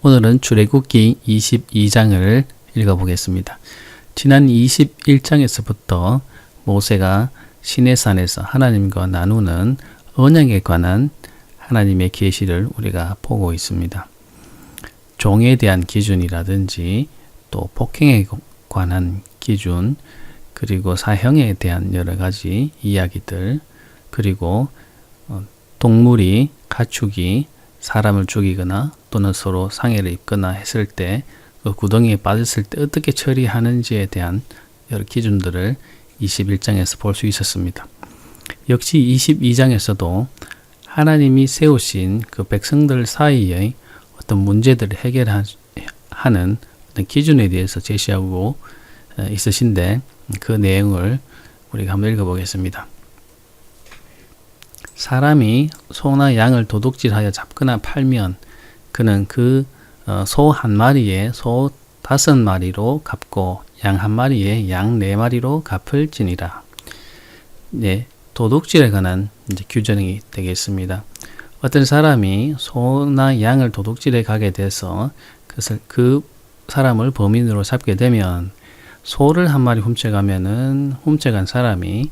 오늘은 출애굽기 22장을 읽어보겠습니다. 지난 21장에서부터 모세가 시내산에서 하나님과 나누는 언약에 관한 하나님의 계시를 우리가 보고 있습니다. 종에 대한 기준이라든지 또 폭행에 관한 기준 그리고 사형에 대한 여러 가지 이야기들 그리고 어, 동물이 가축이 사람을 죽이거나 또는 서로 상해를 입거나 했을 때 그 구덩이에 빠졌을 때 어떻게 처리하는지에 대한 여러 기준들을 21장에서 볼 수 있었습니다. 역시 22장에서도 하나님이 세우신 그 백성들 사이의 어떤 문제들을 해결하는 어떤 기준에 대해서 제시하고 어, 있으신데 그 내용을 우리가 한번 읽어보겠습니다. 사람이 소나 양을 도둑질하여 잡거나 팔면 그는 그 소한 어, 마리에 소 다섯 마리로 갚고 양 한 마리에 양 네 마리로 갚을지니라. 네, 도둑질에 관한 이제 규정이 되겠습니다. 어떤 사람이 소나 양을 도둑질에 가게 돼서 그것을 그 사람을 범인으로 잡게 되면 소를 한 마리 훔쳐가면은 훔쳐간 사람이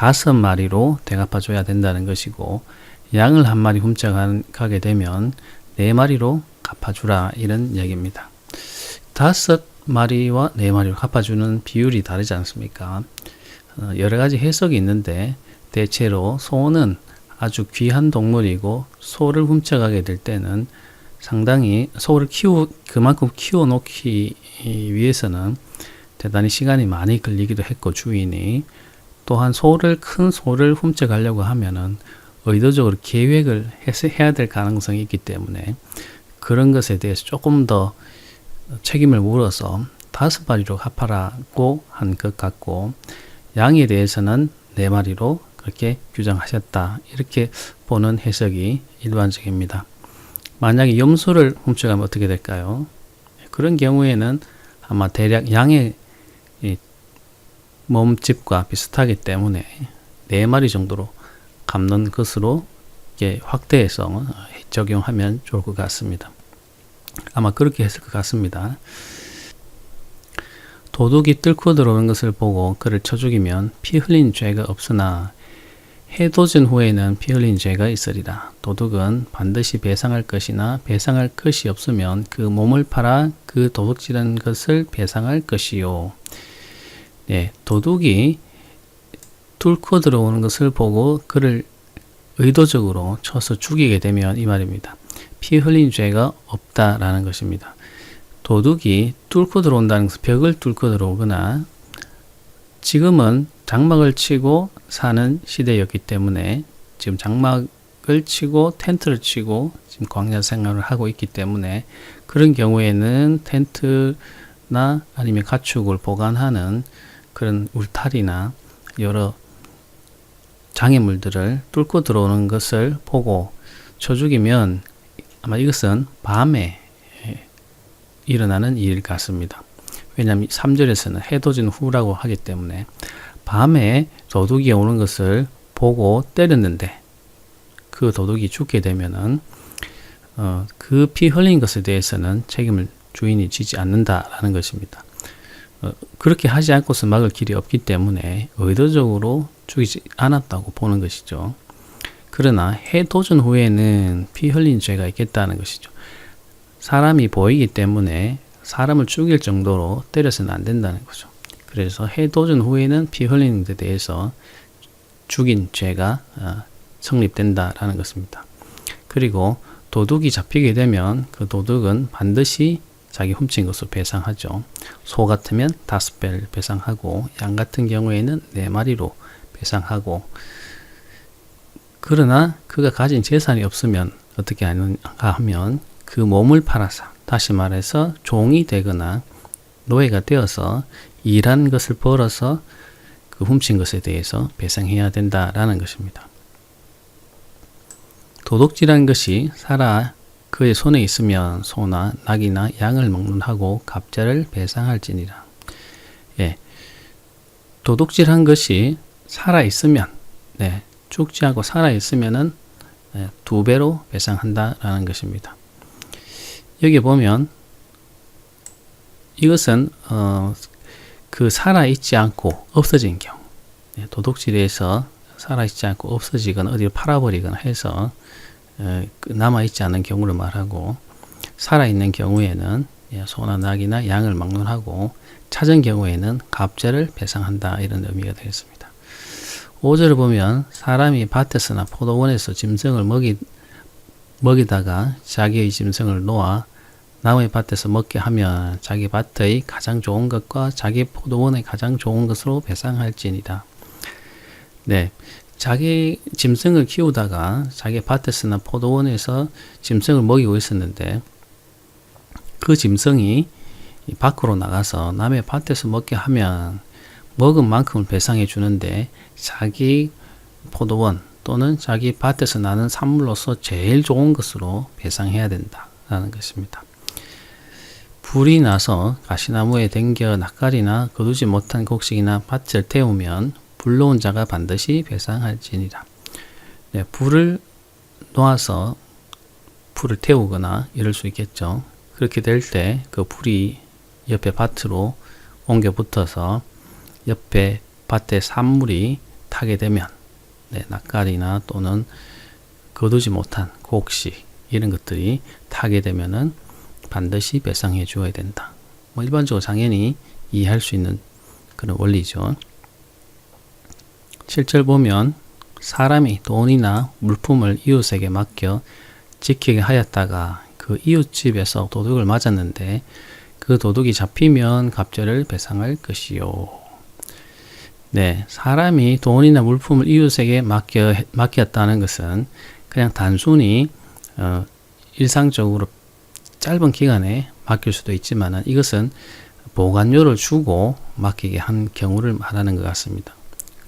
다섯 마리로 대갚아 줘야 된다는 것이고 양을 한 마리 훔쳐가게 되면 네 마리로 갚아주라 이런 얘기입니다. 다섯 마리와 네 마리로 갚아주는 비율이 다르지 않습니까? 어, 여러 가지 해석이 있는데 대체로 소는 아주 귀한 동물이고 소를 훔쳐가게 될 때는 상당히 소를 키우 그만큼 키워 놓기 위해서는 대단히 시간이 많이 걸리기도 했고 주인이 또한 소를 큰 소를 훔쳐가려고 하면은 의도적으로 계획을 해야 될 가능성이 있기 때문에 그런 것에 대해서 조금 더 책임을 물어서 다섯 마리로 갚아라고 한 것 같고 양에 대해서는 네 마리로 그렇게 규정하셨다 이렇게 보는 해석이 일반적입니다. 만약에 염소를 훔쳐가면 어떻게 될까요? 그런 경우에는 아마 대략 양의 몸집과 비슷하기 때문에 네 마리 정도로 감는 것으로 확대해서 적용하면 좋을 것 같습니다. 아마 그렇게 했을 것 같습니다. 도둑이 뚫고 들어오는 것을 보고 그를 쳐 죽이면 피 흘린 죄가 없으나 해도전 후에는 피 흘린 죄가 있으리라. 도둑은 반드시 배상할 것이나 배상할 것이 없으면 그 몸을 팔아 그 도둑질한 것을 배상할 것이요. 예, 도둑이 뚫고 들어오는 것을 보고 그를 의도적으로 쳐서 죽이게 되면 이 말입니다. 피 흘린 죄가 없다라는 것입니다. 도둑이 뚫고 들어온다는 것은 벽을 뚫고 들어오거나 지금은 장막을 치고 사는 시대였기 때문에 지금 장막을 치고 텐트를 치고 지금 광야 생활을 하고 있기 때문에 그런 경우에는 텐트나 아니면 가축을 보관하는 그런 울타리나 여러 장애물들을 뚫고 들어오는 것을 보고 쳐 죽이면 아마 이것은 밤에 일어나는 일 같습니다. 왜냐하면 3절에서는 해돋은 후라고 하기 때문에 밤에 도둑이 오는 것을 보고 때렸는데 그 도둑이 죽게 되면은 어, 그 피 흘린 것에 대해서는 책임을 주인이 지지 않는다라는 것입니다. 어, 그렇게 하지 않고서 막을 길이 없기 때문에 의도적으로 죽이지 않았다고 보는 것이죠. 그러나 해 도전 후에는 피 흘린 죄가 있겠다는 것이죠. 사람이 보이기 때문에 사람을 죽일 정도로 때려서는 안 된다는 거죠. 그래서 해 도전 후에는 피 흘리는 데 대해서 죽인 죄가 어, 성립된다라는 것입니다. 그리고 도둑이 잡히게 되면 그 도둑은 반드시 자기 훔친 것을 배상하죠. 소 같으면 다섯 배를 배상하고 양 같은 경우에는 네 마리로 배상하고 그러나 그가 가진 재산이 없으면 어떻게 하는가 하면 그 몸을 팔아서 다시 말해서 종이 되거나 노예가 되어서 일한 것을 벌어서 그 훔친 것에 대해서 배상해야 된다라는 것입니다. 도둑질한 것이 살아 그의 손에 있으면 소나 낙이나 양을 먹는 하고 갑자를 배상할지니라. 예. 도둑질한 것이 살아 있으면 네, 죽지 않고 살아 있으면은 네, 두 배로 배상한다라는 것입니다. 여기 보면 이것은 어, 그 살아 있지 않고 없어진 경우 예, 도둑질에서 살아 있지 않고 없어지거나 어디를 팔아버리거나 해서 어, 남아 있지 않은 경우를 말하고 살아 있는 경우에는 예, 소나 낙이나 양을 막론하고 찾은 경우에는 갑제를 배상한다 이런 의미가 되겠습니다. 5절을 보면 사람이 밭에서나 포도원에서 짐승을 먹이 먹이다가 자기의 짐승을 놓아 남의 밭에서 먹게 하면 자기 밭의 가장 좋은 것과 자기 포도원의 가장 좋은 것으로 배상할지니라. 네. 자기 짐승을 키우다가 자기 밭에서나 포도원에서 짐승을 먹이고 있었는데 그 짐승이 밖으로 나가서 남의 밭에서 먹게 하면 먹은 만큼을 배상해 주는데 자기 포도원 또는 자기 밭에서 나는 산물로서 제일 좋은 것으로 배상해야 된다라는 것입니다. 불이 나서 가시나무에 댕겨 낯가리나 거두지 못한 곡식이나 밭을 태우면 불러온 자가 반드시 배상할지니라. 네, 불을 놓아서 불을 태우거나 이럴 수 있겠죠. 그렇게 될 때 그 불이 옆에 밭으로 옮겨 붙어서 옆에 밭에 산물이 타게 되면 네, 낯가리나 또는 거두지 못한 곡식 이런 것들이 타게 되면은 반드시 배상해 주어야 된다. 뭐 일반적으로 당연히 이해할 수 있는 그런 원리죠. 7절 보면 사람이 돈이나 물품을 이웃에게 맡겨 지키게 하였다가 그 이웃집에서 도둑을 맞았는데 그 도둑이 잡히면 갑절을 배상할 것이요. 네, 사람이 돈이나 물품을 이웃에게 맡겨, 맡겼다는 것은 그냥 단순히 어, 일상적으로 짧은 기간에 맡길 수도 있지만 이것은 보관료를 주고 맡기게 한 경우를 말하는 것 같습니다.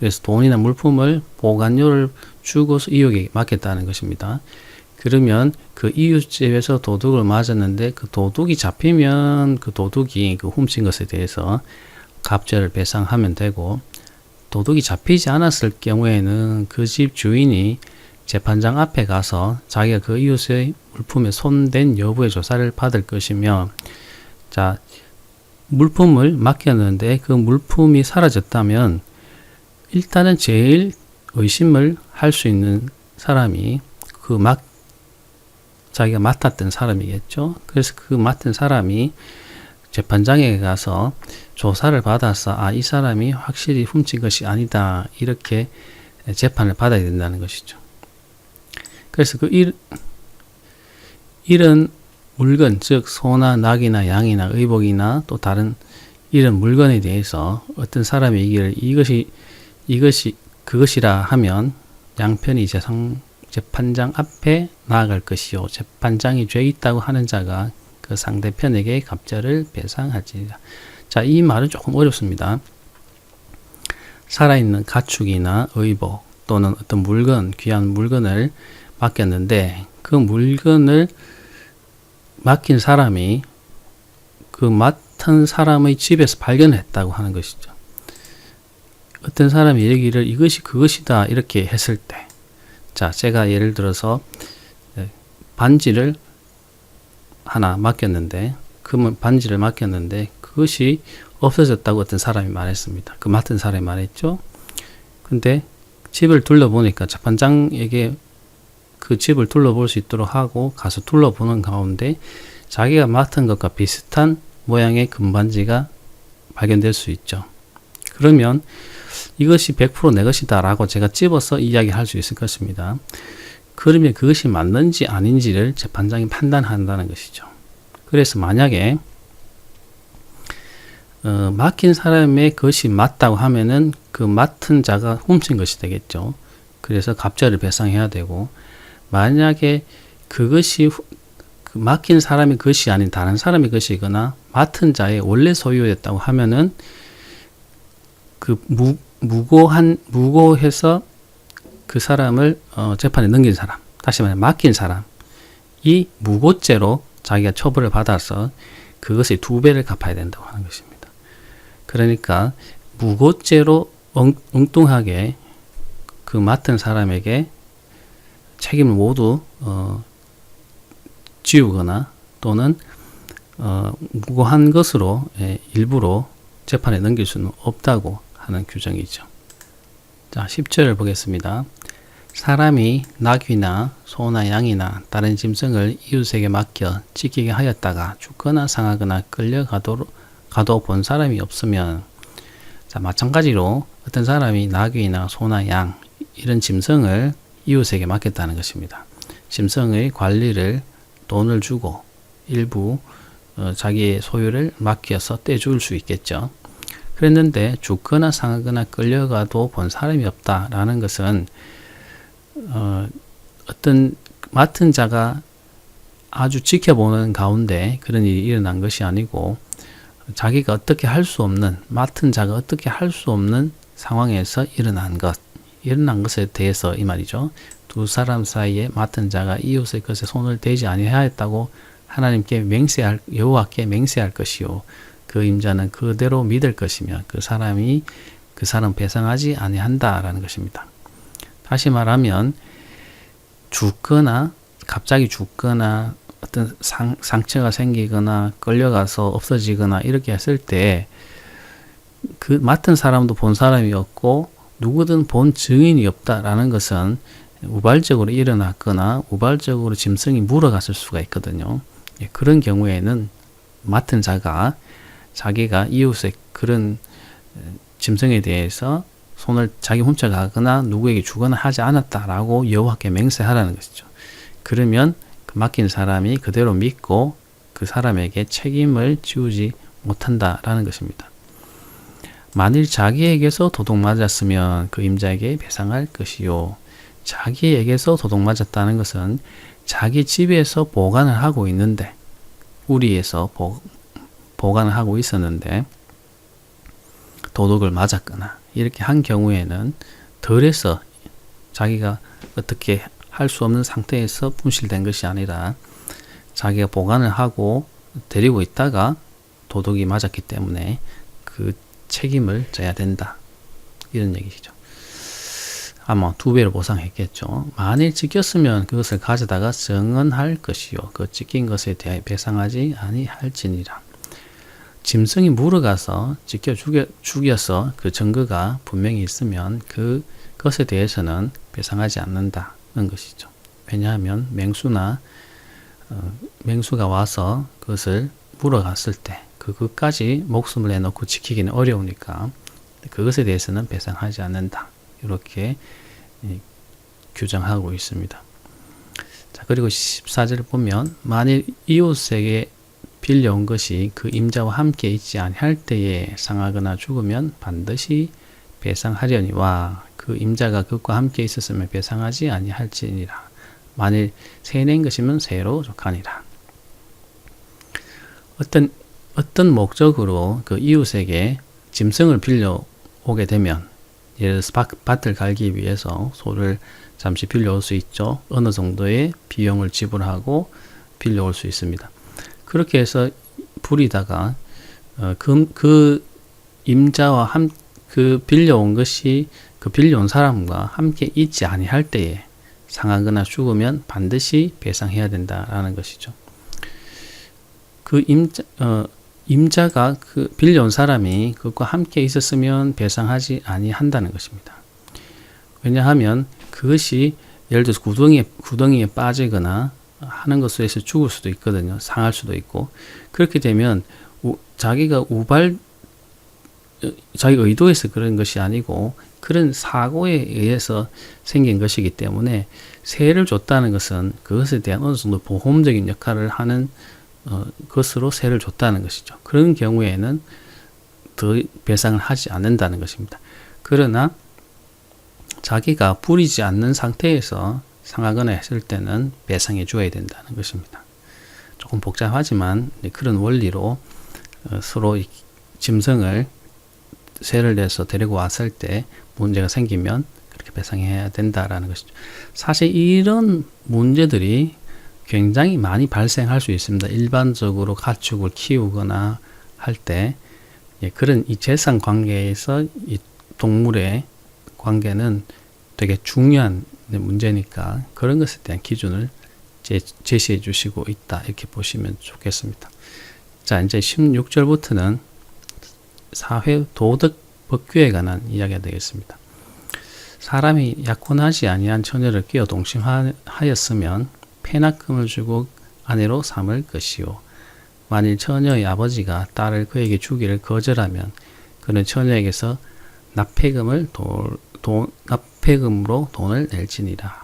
그래서 돈이나 물품을 보관료를 주고서 이웃에게 맡겼다는 것입니다. 그러면 그 이웃집에서 도둑을 맞았는데 그 도둑이 잡히면 그 도둑이 그 훔친 것에 대해서 갑절을 배상하면 되고 도둑이 잡히지 않았을 경우에는 그 집 주인이 재판장 앞에 가서 자기가 그 이웃의 물품에 손댄 여부의 조사를 받을 것이며 자 물품을 맡겼는데 그 물품이 사라졌다면 일단은 제일 의심을 할 수 있는 사람이 그 맡, 자기가 맡았던 사람이겠죠. 그래서 그 맡은 사람이 재판장에 가서 조사를 받아서 아, 이 사람이 확실히 훔친 것이 아니다. 이렇게 재판을 받아야 된다는 것이죠. 그래서 그 일, 이런 물건, 즉 소나 낙이나 양이나 의복이나 또 다른 이런 물건에 대해서 어떤 사람이 이기를 이것이 이것이 그것이라 하면 양편이 재상 재판장 앞에 나아갈 것이요 재판장이 죄 있다고 하는 자가 그 상대편에게 갑절을 배상하지라. 자, 이 말은 조금 어렵습니다. 살아있는 가축이나 의복 또는 어떤 물건, 귀한 물건을 맡겼는데 그 물건을 맡긴 사람이 그 맡은 사람의 집에서 발견했다고 하는 것이죠. 어떤 사람이 얘기를 이것이 그것이다 이렇게 했을 때, 자, 제가 예를 들어서 네, 반지를 하나 맡겼는데, 그 반지를 맡겼는데 그것이 없어졌다고 어떤 사람이 말했습니다. 그 맡은 사람이 말했죠. 근데 집을 둘러보니까 재판장에게 그 집을 둘러볼 수 있도록 하고 가서 둘러보는 가운데 자기가 맡은 것과 비슷한 모양의 금반지가 발견될 수 있죠. 그러면 이것이 100%내 것이다 라고 제가 집어서 이야기할 수 있을 것입니다. 그러면 그것이 맞는지 아닌지를 재판장이 판단한다는 것이죠. 그래서 만약에 어, 맡긴 사람의 것이 맞다고 하면은 그 맡은 자가 훔친 것이 되겠죠. 그래서 갑자를 배상해야 되고 만약에 그것이 그 맡긴 사람의 것이 아닌 다른 사람의 것이거나 맡은 자의 원래 소유였다고 하면은 그 무, 무고한 무고해서 그 사람을 어, 재판에 넘긴 사람, 다시 말해 맡긴 사람, 이 무고죄로 자기가 처벌을 받아서 그것의 두 배를 갚아야 된다고 하는 것입니다. 그러니까 무고죄로 엉, 뚱하게그 맡은 사람에게 책임을 모두 어, 지우거나 또는 어, 무고한 것으로 예, 일부러 재판에 넘길 수는 없다고 하는 규정이죠. 자, 10절을 보겠습니다. 사람이 낙이나 소나 양이나 다른 짐승을 이웃에게 맡겨 지키게 하였다가 죽거나 상하거나 끌려가도 가도 본 사람이 없으면 자, 마찬가지로 어떤 사람이 낙이나 소나 양 이런 짐승을 이웃에게 맡겼다는 것입니다. 짐승의 관리를 돈을 주고 일부 어, 자기의 소유를 맡겨서 떼줄 수 있겠죠. 그랬는데 죽거나 상하거나 끌려가도 본 사람이 없다라는 것은 어, 어떤 맡은 자가 아주 지켜보는 가운데 그런 일이 일어난 것이 아니고 자기가 어떻게 할 수 없는 맡은 자가 어떻게 할 수 없는 상황에서 일어난 것 일어난 것에 대해서 이 말이죠. 두 사람 사이에 맡은 자가 이웃의 것에 손을 대지 아니하였다고 하나님께 맹세할 여호와께 맹세할 것이요 그 임자는 그대로 믿을 것이며 그 사람이 그 사람 배상하지 아니한다라는 것입니다. 다시 말하면 죽거나 갑자기 죽거나 어떤 상, 상처가 생기거나 끌려가서 없어지거나 이렇게 했을 때 그 맡은 사람도 본 사람이 없고 누구든 본 증인이 없다라는 것은 우발적으로 일어났거나 우발적으로 짐승이 물어갔을 수가 있거든요. 예, 그런 경우에는 맡은 자가 자기가 이웃의 그런 짐승에 대해서 손을 자기 훔쳐가거나 누구에게 주거나 하지 않았다라고 여호와께 맹세하라는 것이죠. 그러면 그 맡긴 사람이 그대로 믿고 그 사람에게 책임을 지우지 못한다라는 것입니다. 만일 자기에게서 도둑 맞았으면 그 임자에게 배상할 것이요. 자기에게서 도둑 맞았다는 것은 자기 집에서 보관을 하고 있는데 우리에서 보, 보관을 하고 있었는데 도둑을 맞았거나 이렇게 한 경우에는 덜해서 자기가 어떻게 할 수 없는 상태에서 분실된 것이 아니라 자기가 보관을 하고 데리고 있다가 도둑이 맞았기 때문에 그 책임을 져야 된다. 이런 얘기죠. 아마 두 배로 보상했겠죠. 만일 지켰으면 그것을 가져다가 정언할 것이요. 그 지킨 것에 대하여 배상하지 아니할지니라. 짐승이 물어가서 지켜 죽여, 죽여서 그 증거가 분명히 있으면 그 것에 대해서는 배상하지 않는다는 것이죠. 왜냐하면 맹수나 어, 맹수가 와서 그것을 물어갔을 때 그것까지 목숨을 내놓고 지키기는 어려우니까 그것에 대해서는 배상하지 않는다. 이렇게 규정하고 있습니다. 자, 그리고 14절을 보면 만일 이웃에게 빌려온 것이 그 임자와 함께 있지 아니할 때에 상하거나 죽으면 반드시 배상하려니와 그 임자가 그것과 함께 있었으면 배상하지 아니할지니라. 만일 세낸 것이면 세로 족하니라. 어떤 어떤 목적으로 그 이웃에게 짐승을 빌려 오게 되면 예를 들어서 밭을 갈기 위해서 소를 잠시 빌려올 수 있죠. 어느 정도의 비용을 지불하고 빌려올 수 있습니다. 그렇게 해서 부리다가 어, 그, 그 임자와 함, 그 빌려온 것이 그 빌려온 사람과 함께 있지 아니할 때에 상하거나 죽으면 반드시 배상해야 된다라는 것이죠. 그 임자, 어, 임자가 그 빌려온 사람이 그것과 함께 있었으면 배상하지 아니한다는 것입니다. 왜냐하면 그것이 예를 들어서 구덩이에, 구덩이에 빠지거나 하는 것에 서 죽을 수도 있거든요. 상할 수도 있고. 그렇게 되면 우, 자기가 우발, 자기 의도에서 그런 것이 아니고 그런 사고에 의해서 생긴 것이기 때문에 세를 줬다는 것은 그것에 대한 어느 정도 보험적인 역할을 하는 어, 것으로 세를 줬다는 것이죠. 그런 경우에는 더 배상을 하지 않는다는 것입니다. 그러나 자기가 부리지 않는 상태에서 상하거나 했을 때는 배상해 줘야 된다는 것입니다. 조금 복잡하지만 그런 원리로 어, 서로 짐승을 세를 내서 데리고 왔을 때 문제가 생기면 그렇게 배상해야 된다라는 것이죠. 사실 이런 문제들이 굉장히 많이 발생할 수 있습니다. 일반적으로 가축을 키우거나 할때 예, 그런 이 재산 관계에서 이 동물의 관계는 되게 중요한 문제니까 그런 것에 대한 기준을 제, 제시해 주시고 있다. 이렇게 보시면 좋겠습니다. 자, 이제 16절부터는 사회 도덕 법규에 관한 이야기가 되겠습니다. 사람이 약혼하지 아니한 처녀를 끼어 동심하였으면 폐납금을 주고 아내로 삼을 것이요. 만일 처녀의 아버지가 딸을 그에게 주기를 거절하면 그는 처녀에게서 납폐금을 도, 도, 납 폐금으로 돈을 낼지니라.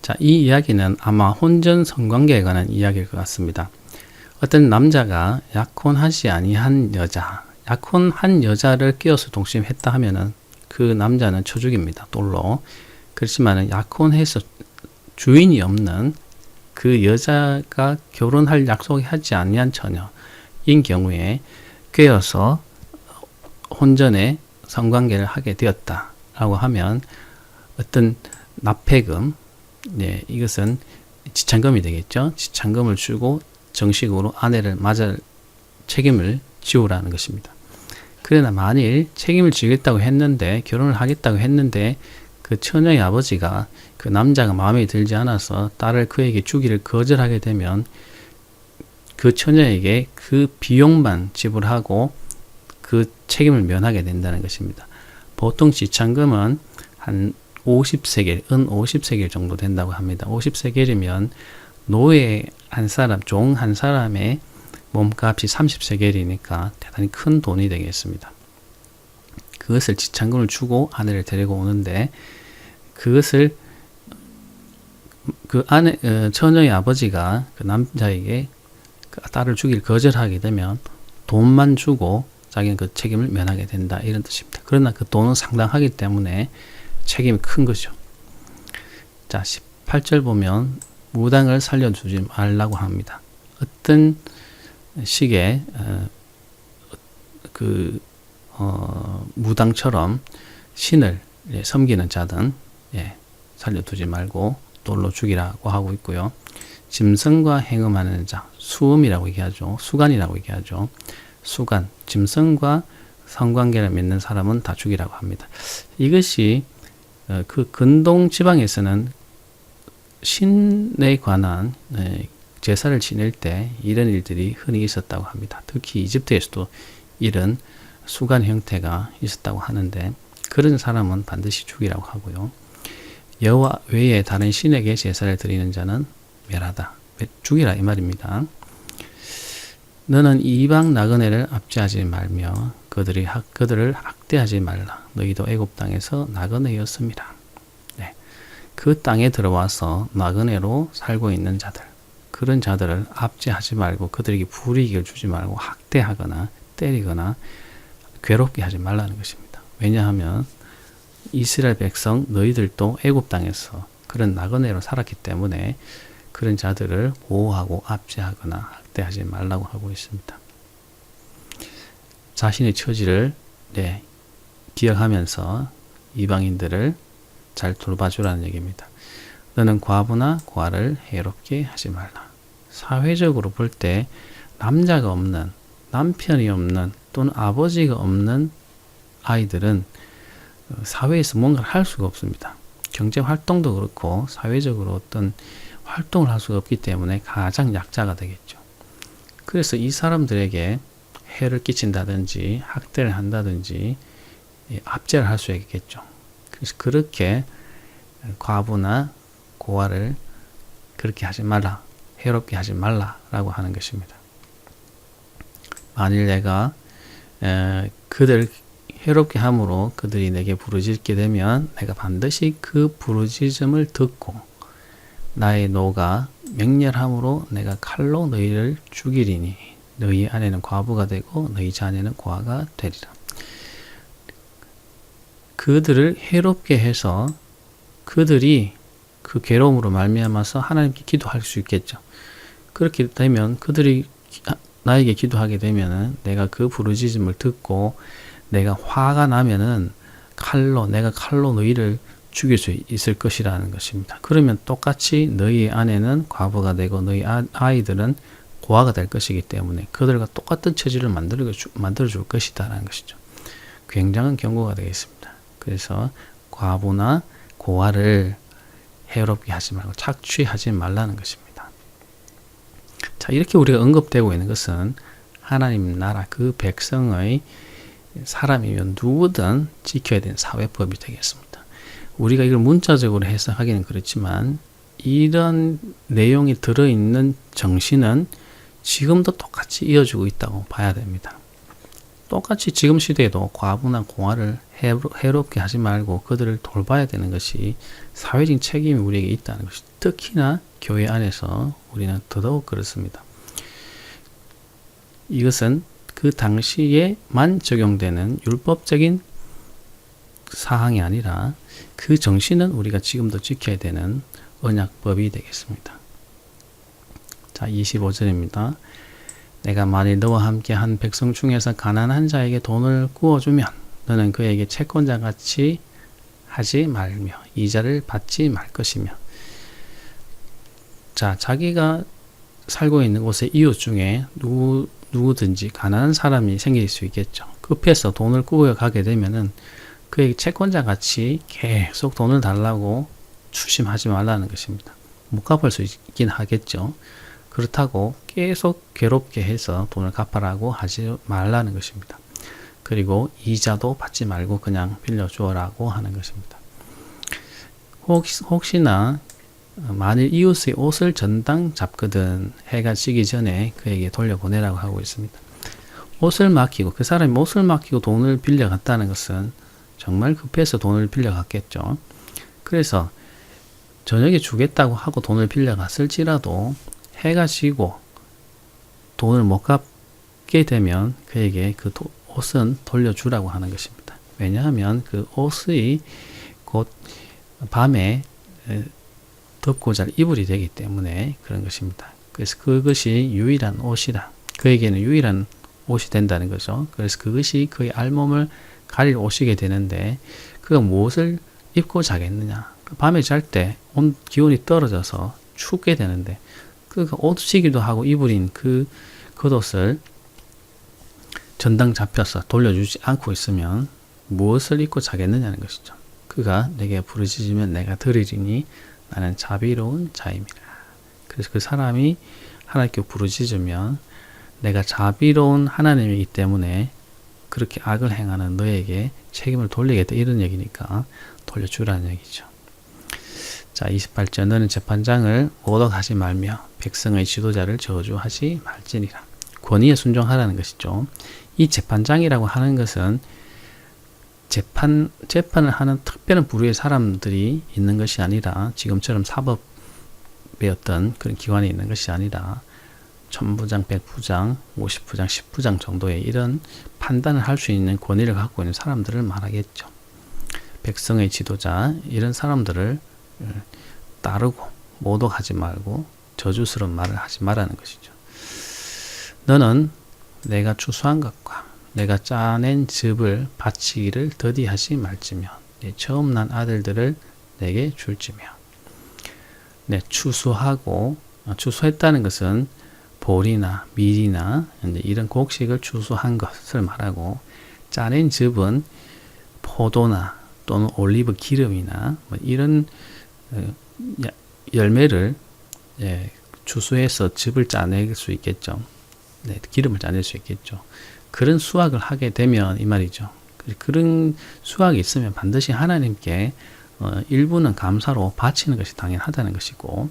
자, 이 이야기는 아마 혼전 성관계에 관한 이야기일 것 같습니다. 어떤 남자가 약혼하지 아니한 여자, 약혼한 여자를 끼어서 동심했다 하면은 그 남자는 처죽입니다. 돌로. 그렇지만은 약혼해서 주인이 없는 그 여자가 결혼할 약속을 하지 아니한 처녀인 경우에 꿰어서 혼전에 성관계를 하게 되었다라고 하면 어떤 납폐금, 네, 이것은 지참금이 되겠죠. 지참금을 주고 정식으로 아내를 맞을 책임을 지우라는 것입니다. 그러나 만일 책임을 지겠다고 했는데 결혼을 하겠다고 했는데 그 처녀의 아버지가 그 남자가 마음에 들지 않아서 딸을 그에게 주기를 거절하게 되면 그 처녀에게 그 비용만 지불하고 그 책임을 면하게 된다는 것입니다. 보통 지참금은 한 50세겔, 은 50세겔 정도 된다고 합니다. 50세겔이면 노예 한 사람, 종 한 사람의 몸값이 30세겔이니까 대단히 큰 돈이 되겠습니다. 그것을 지참금을 주고 아내를 데리고 오는데 그것을 그 아내 어, 처녀의 아버지가 그 남자에게 그 딸을 주길 거절하게 되면 돈만 주고 자기는 그 책임을 면하게 된다 이런 뜻입니다. 그러나 그 돈은 상당하기 때문에 책임이 큰 거죠. 자 18절 보면 무당을 살려주지 말라고 합니다. 어떤 식의 어, 그 어, 무당처럼 신을 예, 섬기는 자든 예, 살려두지 말고 돌로 죽이라고 하고 있고요. 짐승과 행음하는 자, 수음이라고 얘기하죠. 수간이라고 얘기하죠. 수간, 짐승과 성관계를 맺는 사람은 다 죽이라고 합니다. 이것이 어, 그 근동 지방에서는 신에 관한 네, 제사를 지낼 때 이런 일들이 흔히 있었다고 합니다. 특히 이집트에서도 이런 수간 형태가 있었다고 하는데 그런 사람은 반드시 죽이라고 하고요. 여호와 외에 다른 신에게 제사를 드리는 자는 멸하다. 죽이라 이 말입니다. 너는 이방 나그네를 압제하지 말며 그들이 학, 그들을 학대하지 말라. 너희도 애굽 땅에서 나그네였습니다. 네. 그 땅에 들어와서 나그네로 살고 있는 자들 그런 자들을 압제하지 말고 그들에게 불이익을 주지 말고 학대하거나 때리거나 괴롭게 하지 말라는 것입니다. 왜냐하면 이스라엘 백성 너희들도 애굽 땅에서 그런 나그네로 살았기 때문에 그런 자들을 보호하고 압제하거나 학대하지 말라고 하고 있습니다. 자신의 처지를 네, 기억하면서 이방인들을 잘 돌봐주라는 얘기입니다. 너는 과부나 과를 해롭게 하지 말라. 사회적으로 볼 때 남자가 없는 남편이 없는 또는 아버지가 없는 아이들은 사회에서 뭔가를 할 수가 없습니다. 경제 활동도 그렇고 사회적으로 어떤 활동을 할 수가 없기 때문에 가장 약자가 되겠죠. 그래서 이 사람들에게 해를 끼친다든지 학대를 한다든지 예, 압제를 할 수 있겠죠. 그래서 그렇게 과부나 고아를 그렇게 하지 말라, 해롭게 하지 말라라고 하는 것입니다. 만일 내가 에, 그들 해롭게 함으로 그들이 내게 부르짖게 되면 내가 반드시 그 부르짖음을 듣고 나의 노가 맹렬함으로 내가 칼로 너희를 죽이리니 너희 아내는 과부가 되고 너희 자녀는 고아가 되리라. 그들을 해롭게 해서 그들이 그 괴로움으로 말미암아서 하나님께 기도할 수 있겠죠. 그렇게 되면 그들이 나에게 기도하게 되면은 내가 그 부르짖음을 듣고 내가 화가 나면은 칼로 내가 칼로 너희를 죽일 수 있을 것이라는 것입니다. 그러면 똑같이 너희 아내는 과부가 되고 너희 아, 아이들은 고아가 될 것이기 때문에 그들과 똑같은 처지를 만들어, 만들어 줄 것이다라는 것이죠. 굉장한 경고가 되겠습니다. 그래서 과부나 고아를 해롭게 하지 말고 착취하지 말라는 것입니다. 자, 이렇게 우리가 언급되고 있는 것은 하나님 나라 그 백성의 사람이면 누구든 지켜야 되는 사회법이 되겠습니다. 우리가 이걸 문자적으로 해석하기는 그렇지만 이런 내용이 들어있는 정신은 지금도 똑같이 이어지고 있다고 봐야 됩니다. 똑같이 지금 시대에도 과부나 공화를 해롭게 하지 말고 그들을 돌봐야 되는 것이 사회적인 책임이 우리에게 있다는 것이 특히나 교회 안에서 우리는 더더욱 그렇습니다. 이것은 그 당시에만 적용되는 율법적인 사항이 아니라 그 정신은 우리가 지금도 지켜야 되는 언약법이 되겠습니다. 자, 25절입니다. 내가 만일 너와 함께 한 백성 중에서 가난한 자에게 돈을 구워주면 너는 그에게 채권자 같이 하지 말며 이자를 받지 말 것이며 자 자기가 살고 있는 곳의 이웃 중에 누구 누구든지 가난한 사람이 생길 수 있겠죠. 급해서 돈을 구워 가게 되면은 그에게 채권자 같이 계속 돈을 달라고 추심하지 말라는 것입니다. 못 갚을 수 있긴 하겠죠. 그렇다고 계속 괴롭게 해서 돈을 갚아라고 하지 말라는 것입니다. 그리고 이자도 받지 말고 그냥 빌려주어라고 하는 것입니다. 혹시, 혹시나 만일 이웃의 옷을 전당 잡거든 해가 지기 전에 그에게 돌려보내라고 하고 있습니다. 옷을 맡기고 그 사람이 옷을 맡기고 돈을 빌려갔다는 것은 정말 급해서 돈을 빌려갔겠죠. 그래서 저녁에 주겠다고 하고 돈을 빌려갔을지라도 해가 지고 돈을 못 갚게 되면 그에게 그 도, 옷은 돌려주라고 하는 것입니다. 왜냐하면 그 옷이 곧 밤에 덮고 잘 이불이 되기 때문에 그런 것입니다. 그래서 그것이 유일한 옷이다. 그에게는 유일한 옷이 된다는 거죠. 그래서 그것이 그의 알몸을 가릴 옷이게 되는데 그가 무엇을 입고 자겠느냐. 밤에 잘 때 온 기온이 떨어져서 춥게 되는데 그가 옷이기도 하고 이불인 그 겉옷을 전당 잡혀서 돌려주지 않고 있으면 무엇을 입고 자겠느냐는 것이죠. 그가 내게 부르짖으면 내가 들으리니 나는 자비로운 자임이라. 그래서 그 사람이 하나님께 부르짖으면 내가 자비로운 하나님이기 때문에 그렇게 악을 행하는 너에게 책임을 돌리겠다 이런 얘기니까 돌려주라는 얘기죠. 자 28절 너는 재판장을 모독하지 말며 백성의 지도자를 저주하지 말지니라. 권위에 순종하라는 것이죠. 이 재판장이라고 하는 것은 재판, 재판을 하는 특별한 부류의 사람들이 있는 것이 아니라 지금처럼 사법의 어떤 그런 기관이 있는 것이 아니라 천부장, 백부장, 오십부장, 십부장 정도의 이런 판단을 할 수 있는 권위를 갖고 있는 사람들을 말하겠죠. 백성의 지도자, 이런 사람들을 따르고 모독하지 말고 저주스러운 말을 하지 말라는 것이죠. 너는 내가 추수한 것과 내가 짜낸 즙을 바치기를 더디하지 말지며 내 처음 난 아들들을 내게 줄지며 네, 추수하고 어, 추수했다는 것은 볼이나 밀이나 이런 곡식을 추수한 것을 말하고 짜낸 즙은 포도나 또는 올리브 기름이나 뭐 이런 어, 열매를 예, 추수해서 즙을 짜낼 수 있겠죠. 네, 기름을 짜낼 수 있겠죠. 그런 수확을 하게 되면 이 말이죠. 그런 수확이 있으면 반드시 하나님께 어, 일부는 감사로 바치는 것이 당연하다는 것이고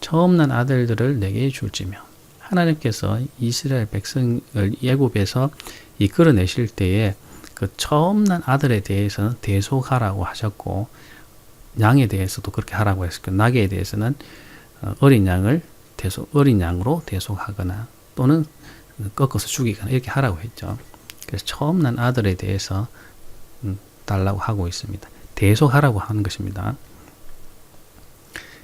처음 난 아들들을 내게 줄지며 하나님께서 이스라엘 백성을 예굽에서 이끌어내실 때에 그 처음 난 아들에 대해서는 대속하라고 하셨고 양에 대해서도 그렇게 하라고 했었고 낙에 대해서는 어, 어린 양을 대속 어린 양으로 대속하거나 또는 꺾어서 죽이거나 이렇게 하라고 했죠. 그래서 처음 난 아들에 대해서 음, 달라고 하고 있습니다. 대속하라고 하는 것입니다.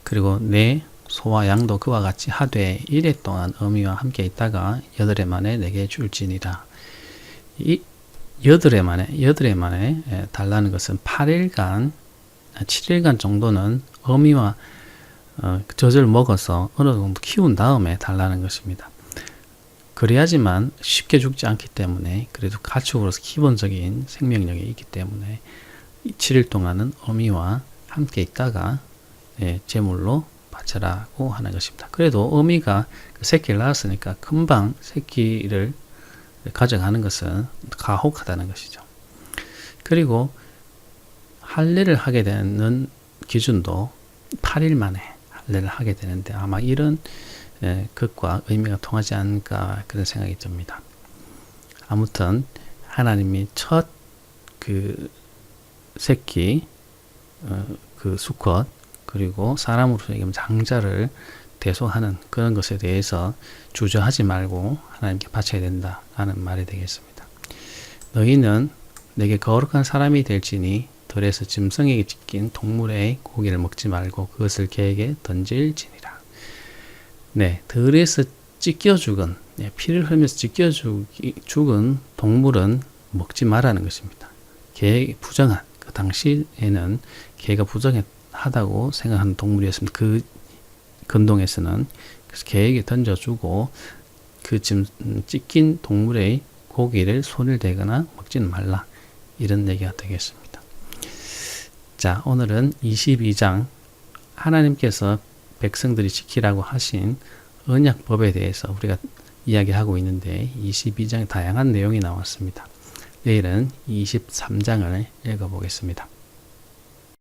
그리고 내 소와 양도 그와 같이 하되 이래 동안 어미와 함께 있다가 여덟 해 만에 내게 줄지니라. 이 여덟 해 만에 여덟 해 만에 예, 달라는 것은 8일간 7일간 정도는 어미와 어, 젖을 먹어서 어느 정도 키운 다음에 달라는 것입니다. 그래야지만 쉽게 죽지 않기 때문에 그래도 가축으로서 기본적인 생명력이 있기 때문에 7일 동안은 어미와 함께 있다가 예, 제물로 바쳐라고 하는 것입니다. 그래도 어미가 그 새끼를 낳았으니까 금방 새끼를 가져가는 것은 가혹하다는 것이죠. 그리고 할례를 하게 되는 기준도 8일 만에 할례를 하게 되는데 아마 이런 예, 것과 의미가 통하지 않을까 그런 생각이 듭니다. 아무튼 하나님이 첫 그 새끼 어, 그 수컷 그리고 사람으로서 얘기하면 장자를 대소하는 그런 것에 대해서 주저하지 말고 하나님께 바쳐야 된다라는 말이 되겠습니다. 너희는 내게 거룩한 사람이 될지니 들에서 짐승에게 찢긴 동물의 고기를 먹지 말고 그것을 개에게 던질지니라. 네, 들에서 찢겨 죽은 네, 피를 흘면서 찢겨 죽이, 죽은 동물은 먹지 말라는 것입니다. 개 부정한 그 당시에는 개가 부정 하다고 생각하는 동물이었습니다. 그 근동에서는 그래서 개에게 던져주고 그 짐, 음, 찢긴 동물의 고기를 손을 대거나 먹지는 말라 이런 얘기가 되겠습니다. 자 오늘은 22장 하나님께서 백성들이 지키라고 하신 언약법에 대해서 우리가 이야기하고 있는데 22장에 다양한 내용이 나왔습니다. 내일은 23장을 읽어보겠습니다.